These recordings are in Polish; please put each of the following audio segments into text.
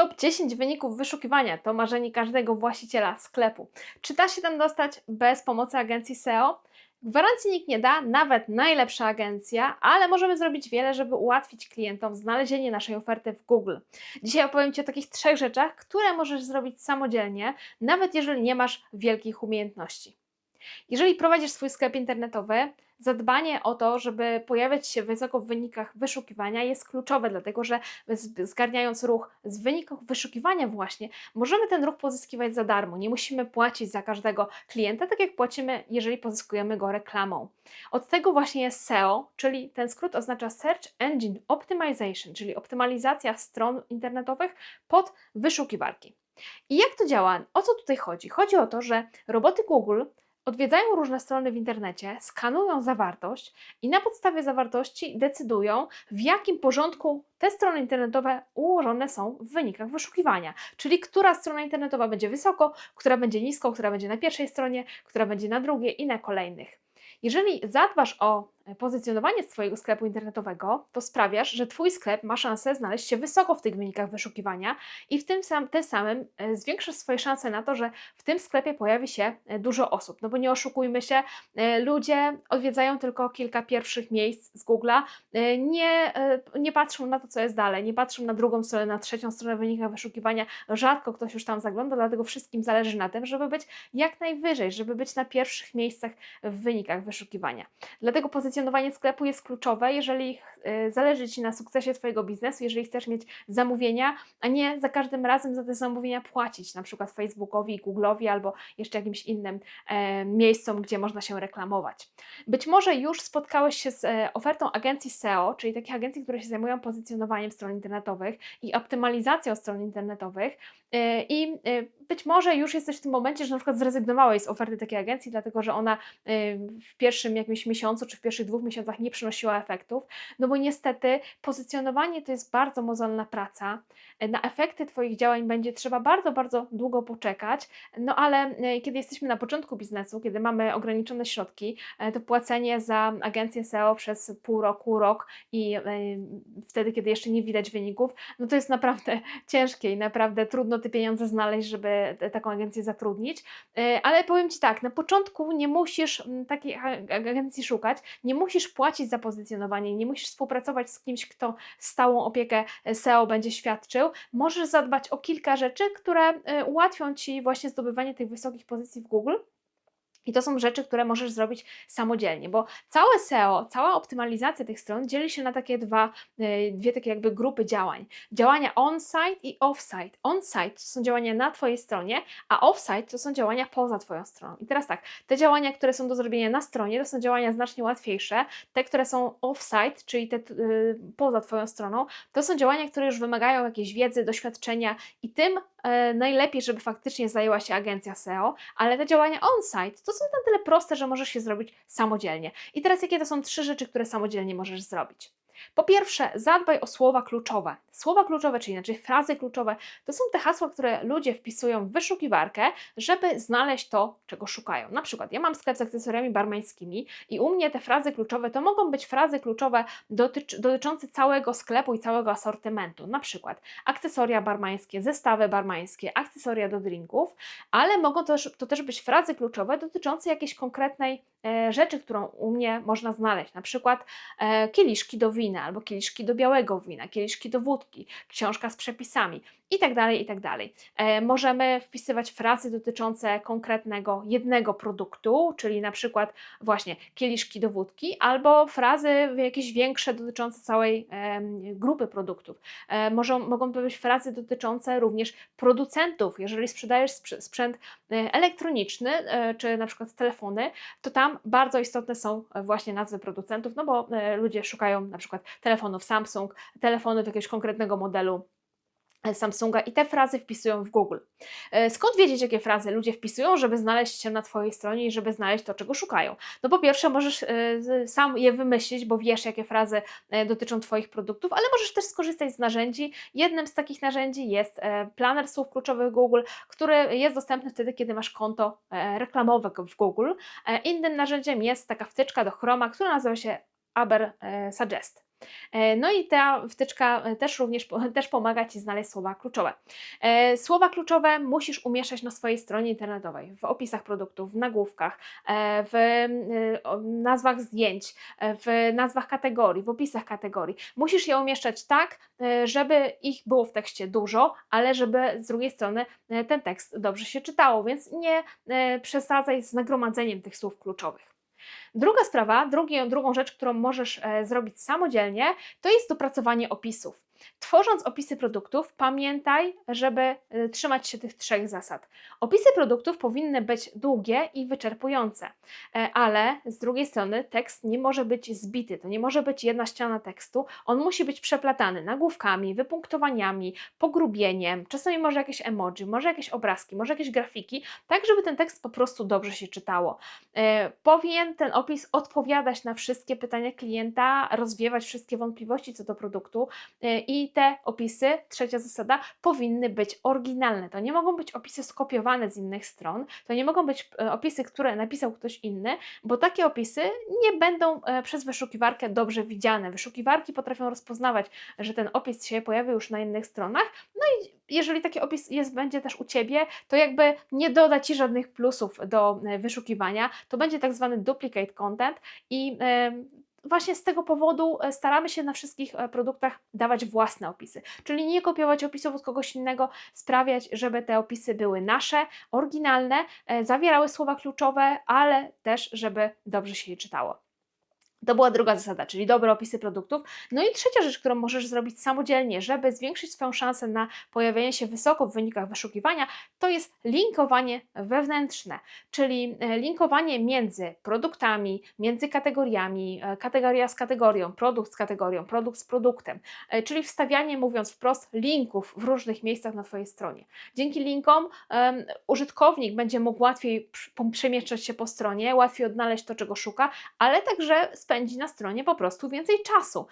Top 10 wyników wyszukiwania to marzenie każdego właściciela sklepu. Czy da się tam dostać bez pomocy agencji SEO? Gwarancji nikt nie da, nawet najlepsza agencja, ale możemy zrobić wiele, żeby ułatwić klientom znalezienie naszej oferty w Google. Dzisiaj opowiem Ci o takich trzech rzeczach, które możesz zrobić samodzielnie, nawet jeżeli nie masz wielkich umiejętności. Jeżeli prowadzisz swój sklep internetowy, zadbanie o to, żeby pojawiać się wysoko w wynikach wyszukiwania jest kluczowe, dlatego że zgarniając ruch z wyników wyszukiwania właśnie, możemy ten ruch pozyskiwać za darmo. Nie musimy płacić za każdego klienta, tak jak płacimy, jeżeli pozyskujemy go reklamą. Od tego właśnie jest SEO, czyli ten skrót oznacza Search Engine Optimization, czyli optymalizacja stron internetowych pod wyszukiwarki. I jak to działa? O co tutaj chodzi? Chodzi o to, że roboty Google odwiedzają różne strony w internecie, skanują zawartość i na podstawie zawartości decydują, w jakim porządku te strony internetowe ułożone są w wynikach wyszukiwania. Czyli która strona internetowa będzie wysoko, która będzie nisko, która będzie na pierwszej stronie, która będzie na drugiej i na kolejnych. Jeżeli zadbasz o pozycjonowanie swojego sklepu internetowego, to sprawiasz, że Twój sklep ma szansę znaleźć się wysoko w tych wynikach wyszukiwania i w tym, sam, tym samym e, zwiększasz swoje szanse na to, że w tym sklepie pojawi się e, dużo osób. No bo nie oszukujmy się, e, ludzie odwiedzają tylko kilka pierwszych miejsc z Google'a, nie, nie patrzą na to, co jest dalej, nie patrzą na drugą stronę, na trzecią stronę wynika wyszukiwania. Rzadko ktoś już tam zagląda, dlatego wszystkim zależy na tym, żeby być jak najwyżej, żeby być na pierwszych miejscach w wynikach wyszukiwania. Dlatego pozycjonowanie pozycjonowanie sklepu jest kluczowe, jeżeli y, zależy Ci na sukcesie Twojego biznesu, jeżeli chcesz mieć zamówienia, a nie za każdym razem za te zamówienia płacić, na przykład Facebookowi, Google'owi albo jeszcze jakimś innym e, miejscom, gdzie można się reklamować. Być może już spotkałeś się z e, ofertą agencji SEO, czyli takich agencji, które się zajmują pozycjonowaniem stron internetowych i optymalizacją stron internetowych e, i być może już jesteś w tym momencie, że na przykład zrezygnowałeś z oferty takiej agencji, dlatego że ona w pierwszym jakimś miesiącu czy w pierwszych dwóch miesiącach nie przynosiła efektów, no bo niestety pozycjonowanie to jest bardzo mozolna praca. Na efekty Twoich działań będzie trzeba bardzo, bardzo długo poczekać, no ale e, kiedy jesteśmy na początku biznesu, kiedy mamy ograniczone środki, e, to płacenie za agencję SEO przez pół roku, rok i wtedy, kiedy jeszcze nie widać wyników, no to jest naprawdę ciężkie i naprawdę trudno te pieniądze znaleźć, żeby taką agencję zatrudnić. Ale powiem Ci tak, na początku nie musisz takiej agencji szukać, nie musisz płacić za pozycjonowanie, nie musisz współpracować z kimś, kto stałą opiekę SEO będzie świadczył. Możesz zadbać o kilka rzeczy, które e, ułatwią Ci właśnie zdobywanie tych wysokich pozycji w Google. I to są rzeczy, które możesz zrobić samodzielnie, bo całe SEO, cała optymalizacja tych stron dzieli się na takie dwa, e, dwie takie jakby grupy działań. Działania on-site i off-site. On-site to są działania na Twojej stronie, a off-site to są działania poza Twoją stroną. I teraz tak, te działania, które są do zrobienia na stronie, to są działania znacznie łatwiejsze. Te, które są off-site, czyli te yy, poza Twoją stroną, to są działania, które już wymagają jakiejś wiedzy, doświadczenia i tym yy, najlepiej, żeby faktycznie zajęła się agencja SEO, ale te działania on-site to są na tyle proste, że możesz je zrobić samodzielnie. I teraz jakie to są trzy rzeczy, które samodzielnie możesz zrobić? Po pierwsze, zadbaj o słowa kluczowe. Słowa kluczowe, czyli inaczej frazy kluczowe, to są te hasła, które ludzie wpisują w wyszukiwarkę, żeby znaleźć to, czego szukają. Na przykład, ja mam sklep z akcesoriami barmańskimi i u mnie te frazy kluczowe to mogą być frazy kluczowe dotycz, dotyczące całego sklepu i całego asortymentu. Na przykład akcesoria barmańskie, zestawy barmańskie, akcesoria do drinków, ale mogą też, to też być frazy kluczowe dotyczące jakiejś konkretnej rzeczy, którą u mnie można znaleźć. Na przykład e, kieliszki do wina albo kieliszki do białego wina, kieliszki do wódki książka z przepisami i tak dalej, i tak. E, możemy wpisywać frazy dotyczące konkretnego jednego produktu, czyli na przykład właśnie kieliszki do wódki, albo frazy jakieś większe dotyczące całej e, grupy produktów. E, mogą to być frazy dotyczące również producentów. Jeżeli sprzedajesz sprzęt e, elektroniczny, e, czy na przykład telefony, to tam bardzo istotne są właśnie nazwy producentów, no bo e, ludzie szukają na przykład telefonów Samsung, telefonów jakiegoś konkretnego modelu Samsunga i te frazy wpisują w Google. E, skąd wiedzieć, jakie frazy ludzie wpisują, żeby znaleźć się na Twojej stronie i żeby znaleźć to, czego szukają? No po pierwsze, możesz e, sam je wymyślić, bo wiesz, jakie frazy e, dotyczą Twoich produktów, ale możesz też skorzystać z narzędzi. Jednym z takich narzędzi jest planer słów kluczowych Google, który jest dostępny wtedy, kiedy masz konto reklamowe w Google. Innym narzędziem jest taka wtyczka do Chroma, która nazywa się Aber e, Suggest. E, No i ta wtyczka e, też również też pomaga Ci znaleźć słowa kluczowe. Słowa kluczowe musisz umieszczać na swojej stronie internetowej, w opisach produktów, w nagłówkach, w nazwach zdjęć, w nazwach kategorii, w opisach kategorii. Musisz je umieszczać tak, żeby ich było w tekście dużo, ale żeby z drugiej strony ten tekst dobrze się czytało, więc nie przesadzaj z nagromadzeniem tych słów kluczowych. Druga sprawa, drugi, drugą rzecz, którą możesz e, zrobić samodzielnie, to jest dopracowanie opisów. Tworząc opisy produktów, pamiętaj, żeby e, trzymać się tych trzech zasad. Opisy produktów powinny być długie i wyczerpujące, e, ale z drugiej strony tekst nie może być zbity, to nie może być jedna ściana tekstu, on musi być przeplatany nagłówkami, wypunktowaniami, pogrubieniem, czasami może jakieś emoji, może jakieś obrazki, może jakieś grafiki, tak żeby ten tekst po prostu dobrze się czytało. E, Powinien ten opis odpowiadać na wszystkie pytania klienta, rozwiewać wszystkie wątpliwości co do produktu e, i te opisy, trzecia zasada, powinny być oryginalne. To nie mogą być opisy skopiowane z innych stron, to nie mogą być e, opisy, które napisał ktoś inny, bo takie opisy nie będą e, przez wyszukiwarkę dobrze widziane. Wyszukiwarki potrafią rozpoznawać, że ten opis się pojawił już na innych stronach, no i jeżeli taki opis jest, będzie też u Ciebie, to jakby nie doda Ci żadnych plusów do e, wyszukiwania. To będzie tak zwany duplicate content i e, właśnie z tego powodu e, staramy się na wszystkich e, produktach dawać własne opisy, czyli nie kopiować opisów od kogoś innego, sprawiać, żeby te opisy były nasze, oryginalne, e, zawierały słowa kluczowe, ale też, żeby dobrze się je czytało. To była druga zasada, czyli dobre opisy produktów. No i trzecia rzecz, którą możesz zrobić samodzielnie, żeby zwiększyć swoją szansę na pojawienie się wysoko w wynikach wyszukiwania, to jest linkowanie wewnętrzne, czyli e, linkowanie między produktami, między kategoriami, e, kategoria z kategorią, produkt z kategorią, produkt z produktem, e, czyli wstawianie, mówiąc wprost, linków w różnych miejscach na Twojej stronie. Dzięki linkom em, użytkownik będzie mógł łatwiej przemieszczać się po stronie, łatwiej odnaleźć to, czego szuka, ale także spędzi na stronie po prostu więcej czasu.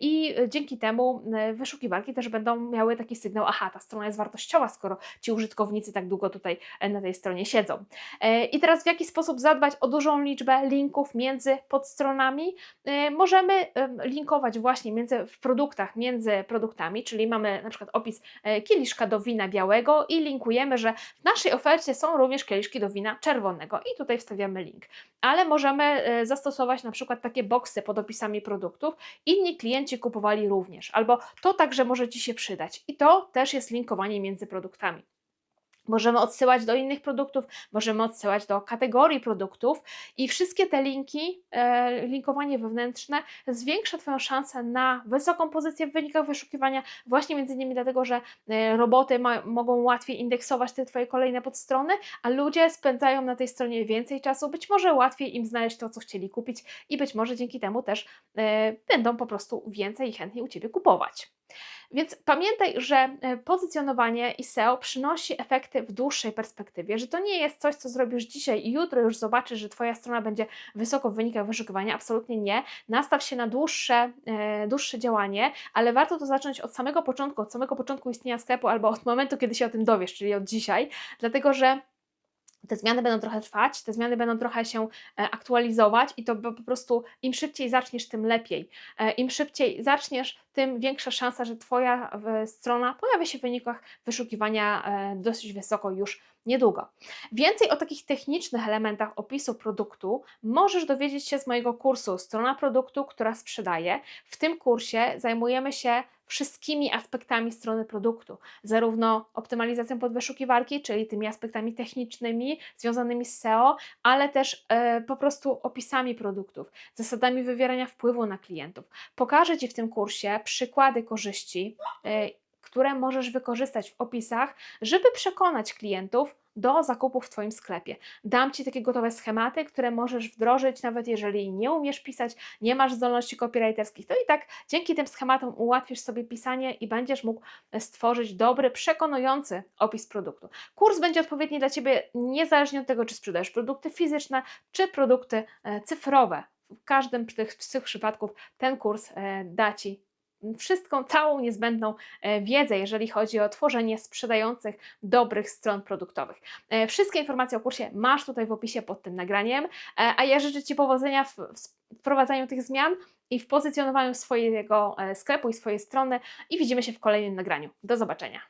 I dzięki temu y, wyszukiwarki też będą miały taki sygnał, aha, ta strona jest wartościowa, skoro ci użytkownicy tak długo tutaj e, na tej stronie siedzą. E, I teraz w jaki sposób zadbać o dużą liczbę linków między podstronami? E, Możemy em, linkować właśnie między, w produktach, między produktami, czyli mamy na przykład opis e, kieliszka do wina białego i linkujemy, że w naszej ofercie są również kieliszki do wina czerwonego i tutaj wstawiamy link. Ale możemy e, zastosować na przykład takie boksy pod opisami produktów. Inni klienci kupowali również, albo to także może Ci się przydać. I to też jest linkowanie między produktami. Możemy odsyłać do innych produktów, możemy odsyłać do kategorii produktów i wszystkie te linki, e, linkowanie wewnętrzne zwiększa Twoją szansę na wysoką pozycję w wynikach wyszukiwania, właśnie między innymi dlatego, że e, roboty ma, mogą łatwiej indeksować te Twoje kolejne podstrony, a ludzie spędzają na tej stronie więcej czasu, być może łatwiej im znaleźć to, co chcieli kupić i być może dzięki temu też e, będą po prostu więcej i chętniej u Ciebie kupować. Więc pamiętaj, że e, pozycjonowanie i SEO przynosi efekty w dłuższej perspektywie, że to nie jest coś, co zrobisz dzisiaj i jutro już zobaczysz, że Twoja strona będzie wysoko w wynikach wyszukiwania. Absolutnie nie. Nastaw się na dłuższe, e, dłuższe działanie, ale warto to zacząć od samego początku, od samego początku istnienia sklepu albo od momentu, kiedy się o tym dowiesz, czyli od dzisiaj, dlatego że te zmiany będą trochę trwać, te zmiany będą trochę się e, aktualizować i to po prostu im szybciej zaczniesz, tym lepiej. E, Im szybciej zaczniesz, tym większa szansa, że Twoja strona pojawi się w wynikach wyszukiwania e, dosyć wysoko już niedługo. Więcej o takich technicznych elementach opisu produktu możesz dowiedzieć się z mojego kursu Strona produktu, która sprzedaje. W tym kursie zajmujemy się wszystkimi aspektami strony produktu, zarówno optymalizacją pod wyszukiwarki, czyli tymi aspektami technicznymi związanymi z SEO, ale też e, po prostu opisami produktów, zasadami wywierania wpływu na klientów. Pokażę Ci w tym kursie przykłady korzyści, e, które możesz wykorzystać w opisach, żeby przekonać klientów do zakupu w Twoim sklepie. Dam Ci takie gotowe schematy, które możesz wdrożyć, nawet jeżeli nie umiesz pisać, nie masz zdolności copywriterskich, to i tak dzięki tym schematom ułatwisz sobie pisanie i będziesz mógł stworzyć dobry, przekonujący opis produktu. Kurs będzie odpowiedni dla Ciebie niezależnie od tego, czy sprzedajesz produkty fizyczne, czy produkty e, cyfrowe. W każdym z tych, z tych przypadków ten kurs e, da Ci wszystką, całą niezbędną e, wiedzę, jeżeli chodzi o tworzenie sprzedających dobrych stron produktowych. E, Wszystkie informacje o kursie masz tutaj w opisie pod tym nagraniem, e, a ja życzę Ci powodzenia w wprowadzaniu tych zmian i w pozycjonowaniu swojego sklepu i swojej strony i widzimy się w kolejnym nagraniu. Do zobaczenia.